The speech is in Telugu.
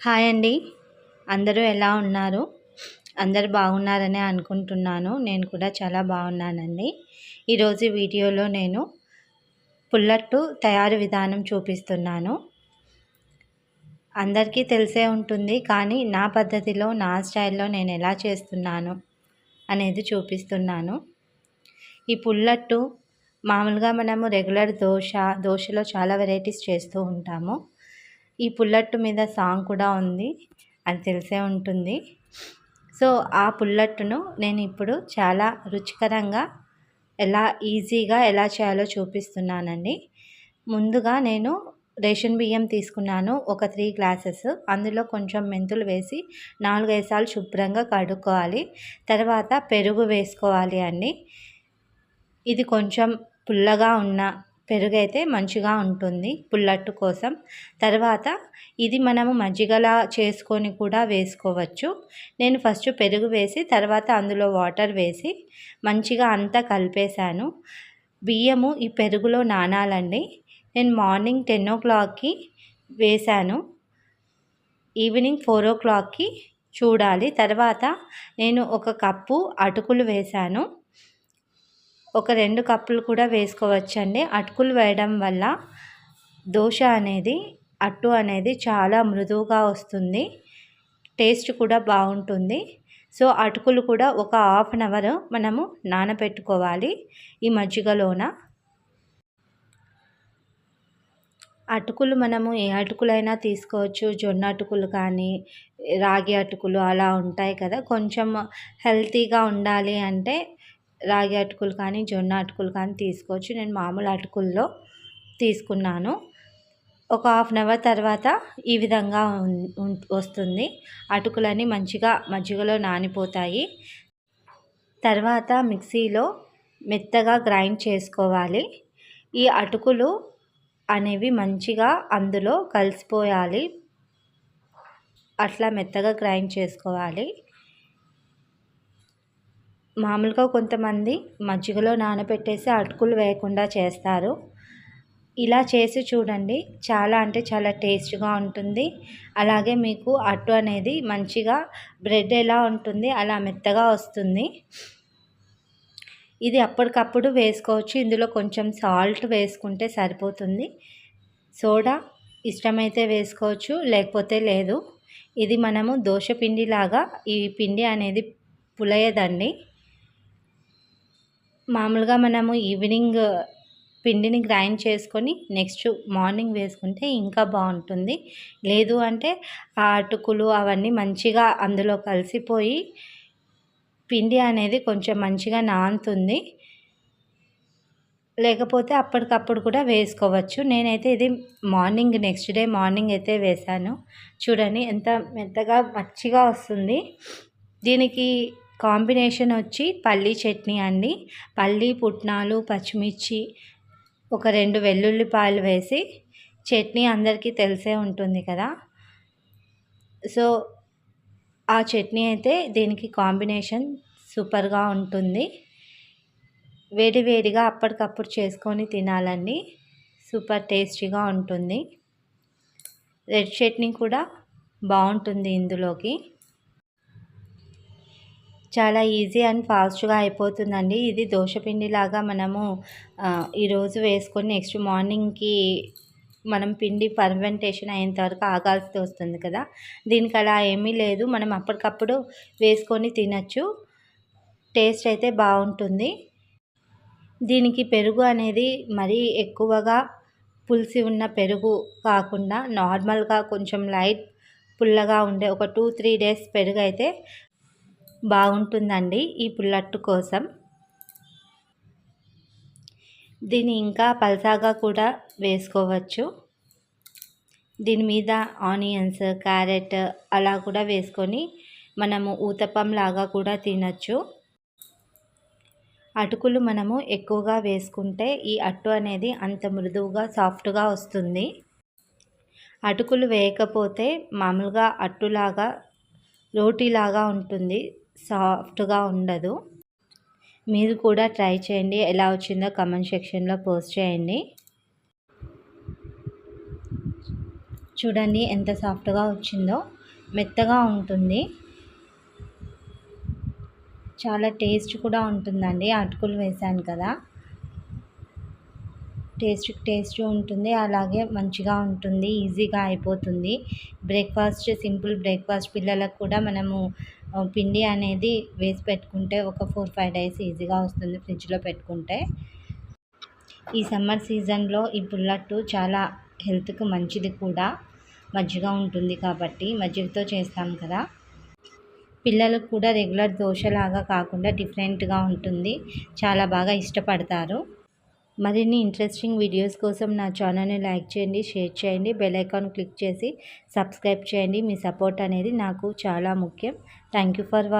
హాయ్ అండి. అందరూ ఎలా ఉన్నారు? అందరు బాగున్నారనే అనుకుంటున్నాను. నేను కూడా చాలా బాగున్నానండి. ఈరోజు వీడియోలో నేను పుల్లట్టు తయారు విధానం చూపిస్తున్నాను. అందరికీ తెలిసే ఉంటుంది కానీ నా పద్ధతిలో నా స్టైల్లో నేను ఎలా చేస్తున్నాను అనేది చూపిస్తున్నాను. ఈ పుల్లట్టు మామూలుగా మనము రెగ్యులర్ దోశ దోశలో చాలా వెరైటీస్ చేస్తూ ఉంటాము. ఈ పుల్లట్టు మీద సాంగ్ కూడా ఉంది. అది తెలిసే ఉంటుంది. సో ఆ పుల్లట్టును నేను ఇప్పుడు చాలా రుచికరంగా ఎలా ఈజీగా ఎలా చేయాలో చూపిస్తున్నానండి. ముందుగా నేను రేషన్ బియ్యం తీసుకున్నాను ఒక త్రీ గ్లాసెస్. అందులో కొంచెం మెంతులు వేసి నాలుగైదు సార్లు శుభ్రంగా కడుక్కోవాలి. తర్వాత పెరుగు వేసుకోవాలి అండి. ఇది కొంచెం పుల్లగా ఉన్న పెరుగు అయితే మంచిగా ఉంటుంది పుల్లట్టు కోసం. తర్వాత ఇది మనము మజ్జిగలా చేసుకొని కూడా వేసుకోవచ్చు. నేను ఫస్ట్ పెరుగు వేసి తర్వాత అందులో వాటర్ వేసి మంచిగా అంతా కలిపేశాను. బియ్యము ఈ పెరుగులో నానాలండి. నేను మార్నింగ్ టెన్ ఓ క్లాక్కి వేశాను. ఈవినింగ్ ఫోర్ ఓ క్లాక్కి చూడాలి. తర్వాత నేను ఒక కప్పు అటుకులు వేశాను. ఒక రెండు కప్పులు కూడా వేసుకోవచ్చండి. అటుకులు వేయడం వల్ల దోశ అనేది అట్టు అనేది చాలా మృదువుగా వస్తుంది. టేస్ట్ కూడా బాగుంటుంది. సో అటుకులు కూడా ఒక హాఫ్ అన్ అవర్ మనము నానబెట్టుకోవాలి ఈ మజ్జిగలోన. అటుకులు మనము ఏ అటుకులైనా తీసుకోవచ్చు. జొన్న అటుకులు కానీ రాగి అటుకులు అలా ఉంటాయి కదా. కొంచెం హెల్తీగా ఉండాలి అంటే రాగి అటుకులు కానీ జొన్న అటుకులు కానీ తీసుకోవచ్చు. నేను మామూలు అటుకుల్లో తీసుకున్నాను. ఒక హాఫ్ అన్ అవర్ తర్వాత ఈ విధంగా వస్తుంది. అటుకులన్నీ మంచిగా మజ్జిగలో నానిపోతాయి. తర్వాత మిక్సీలో మెత్తగా గ్రైండ్ చేసుకోవాలి. ఈ అటుకులు అనేవి మంచిగా అందులో కలిసిపోయాలి. అట్లా మెత్తగా గ్రైండ్ చేసుకోవాలి. మామూలుగా కొంతమంది మజ్జిగలో నానబెట్టేసి అటుకులు వేయకుండా చేస్తారు. ఇలా చేసి చూడండి. చాలా అంటే చాలా టేస్ట్గా ఉంటుంది. అలాగే మీకు అట్టు అనేది మంచిగా బ్రెడ్ ఎలా ఉంటుంది అలా మెత్తగా వస్తుంది. ఇది అప్పటికప్పుడు వేసుకోవచ్చు. ఇందులో కొంచెం సాల్ట్ వేసుకుంటే సరిపోతుంది. సోడా ఇష్టమైతే వేసుకోవచ్చు లేకపోతే లేదు. ఇది మనము దోశ పిండిలాగా ఈ పిండి అనేది పులయదండి. మామూలుగా మనము ఈవినింగ్ పిండిని గ్రైండ్ చేసుకొని నెక్స్ట్ మార్నింగ్ వేసుకుంటే ఇంకా బాగుంటుంది. లేదు అంటే ఆ అటుకులు అవన్నీ మంచిగా అందులో కలిసిపోయి పిండి అనేది కొంచెం మంచిగా నానుతుంది. లేకపోతే అప్పటికప్పుడు కూడా వేసుకోవచ్చు. నేనైతే ఇది మార్నింగ్ నెక్స్ట్ డే మార్నింగ్ అయితే వేశాను. చూడండి ఎంత మెత్తగా మచ్చిగా వస్తుంది. దీనికి కాంబినేషన్ వచ్చి పల్లీ చట్నీ అండి. పల్లీ పుట్నాలు పచ్చిమిర్చి ఒక రెండు వెల్లుల్లిపాయలు వేసి చట్నీ అందరికీ తెలిసే ఉంటుంది కదా. సో ఆ చట్నీ అయితే దీనికి కాంబినేషన్ సూపర్గా ఉంటుంది. వేడి వేడిగా అప్పటికప్పుడు చేసుకొని తినాలండి. సూపర్ టేస్టీగా ఉంటుంది. రెడ్ చట్నీ కూడా బాగుంటుంది ఇందులోకి. చాలా ఈజీ అండ్ ఫాస్ట్గా అయిపోతుందండి. ఇది దోశపిండిలాగా మనము ఈరోజు వేసుకొని నెక్స్ట్ మార్నింగ్కి మనం పిండి పర్వెంటేషన్ అయ్యేంత వరకు ఆగాల్సి వస్తుంది కదా. దీనికి అలా ఏమీ లేదు. మనం అప్పటికప్పుడు వేసుకొని తినచ్చు. టేస్ట్ అయితే బాగుంటుంది. దీనికి పెరుగు అనేది మరీ ఎక్కువగా పులిసి ఉన్న పెరుగు కాకుండా నార్మల్గా కొంచెం లైట్ పుల్లగా ఉండే ఒక టూ త్రీ డేస్ పెరుగు అయితే బాగుంటుందండి ఈ పుల్లట్టు కోసం. దీన్ని ఇంకా పల్సాగా కూడా వేసుకోవచ్చు. దీని మీద ఆనియన్స్ క్యారెట్ అలా కూడా వేసుకొని మనము ఊతప్పం లాగా కూడా తినచ్చు. అటుకులు మనము ఎక్కువగా వేసుకుంటే ఈ అట్టు అనేది అంత మృదువుగా సాఫ్ట్గా వస్తుంది. అటుకులు వేయకపోతే మామూలుగా అట్టులాగా రోటీలాగా ఉంటుంది. సాఫ్ట్గా ఉండదు. మీరు కూడా ట్రై చేయండి. ఎలా వచ్చిందో కమెంట్ సెక్షన్లో పోస్ట్ చేయండి. చూడండి ఎంత సాఫ్ట్గా వచ్చిందో. మెత్తగా ఉంటుంది. చాలా టేస్ట్ కూడా ఉంటుందండి. అటుకులు వేసాను కదా. టేస్ట్ టేస్ట్ ఉంటుంది. అలాగే మంచిగా ఉంటుంది. ఈజీగా అయిపోతుంది. బ్రేక్ఫాస్ట్ సింపుల్ బ్రేక్ఫాస్ట్ పిల్లలకు కూడా మనము పిండి అనేది వేసి పెట్టుకుంటే ఒక ఫోర్ ఫైవ్ డేస్ ఈజీగా వస్తుంది ఫ్రిడ్జ్లో పెట్టుకుంటే. ఈ సమ్మర్ సీజన్లో ఈ పుల్లట్టు చాలా హెల్త్కి మంచిది కూడా. మజ్జిగ ఉంటుంది కాబట్టి మజ్జిగతో చేస్తాం కదా. పిల్లలకు కూడా రెగ్యులర్ దోశలాగా కాకుండా డిఫరెంట్గా ఉంటుంది. చాలా బాగా ఇష్టపడతారు. మరిన్ని ఇంట్రెస్టింగ్ వీడియోస్ కోసం నా ఛానల్ని లైక్ చేయండి షేర్ చేయండి బెల్ ఐకాన్ క్లిక్ చేసి సబ్స్క్రైబ్ చేయండి. మీ సపోర్ట్ అనేది నాకు చాలా ముఖ్యం. Thank you for